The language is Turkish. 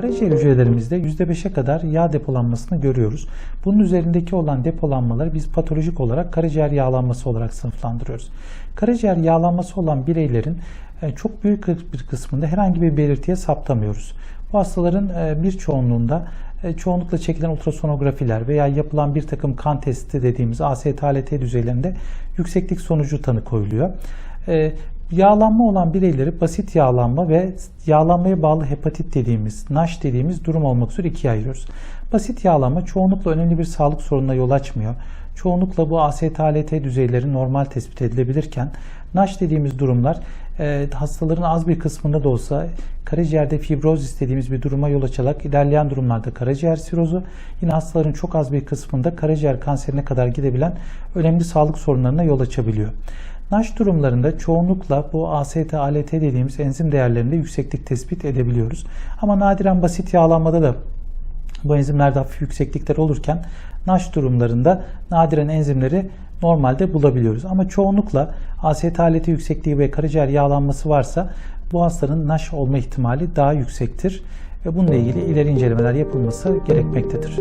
Karaciğer hücrelerimizde %5'e kadar yağ depolanmasını görüyoruz. Bunun üzerindeki olan depolanmaları biz patolojik olarak karaciğer yağlanması olarak sınıflandırıyoruz. Karaciğer yağlanması olan bireylerin e, çok büyük bir kısmında herhangi bir belirtiye saptamıyoruz. Bu hastaların e, bir çoğunluğunda e, çoğunlukla çekilen ultrasonografiler veya yapılan bir takım kan testi dediğimiz AST-ALT düzeylerinde yükseklik sonucu tanı koyuluyor. Yağlanma olan bireyleri basit yağlanma ve yağlanmaya bağlı hepatit dediğimiz, NASH dediğimiz durum olmak üzere ikiye ayırıyoruz. Basit yağlanma çoğunlukla önemli bir sağlık sorununa yol açmıyor. Çoğunlukla bu AST-ALT düzeyleri normal tespit edilebilirken NASH dediğimiz durumlar e, hastaların az bir kısmında da olsa karaciğerde fibrozis dediğimiz bir duruma yol açarak ilerleyen durumlarda karaciğer sirozu yine hastaların çok az bir kısmında karaciğer kanserine kadar gidebilen önemli sağlık sorunlarına yol açabiliyor. NASH durumlarında çoğunlukla bu AST, ALT dediğimiz enzim değerlerinde yükseklik tespit edebiliyoruz. Ama nadiren basit yağlanmada da bu enzimlerde hafif yükseklikler olurken NASH durumlarında nadiren enzimleri normalde bulabiliyoruz. Ama çoğunlukla AST, ALT yüksekliği ve karaciğer yağlanması varsa bu hastanın NASH olma ihtimali daha yüksektir ve bununla ilgili ileri incelemeler yapılması gerekmektedir.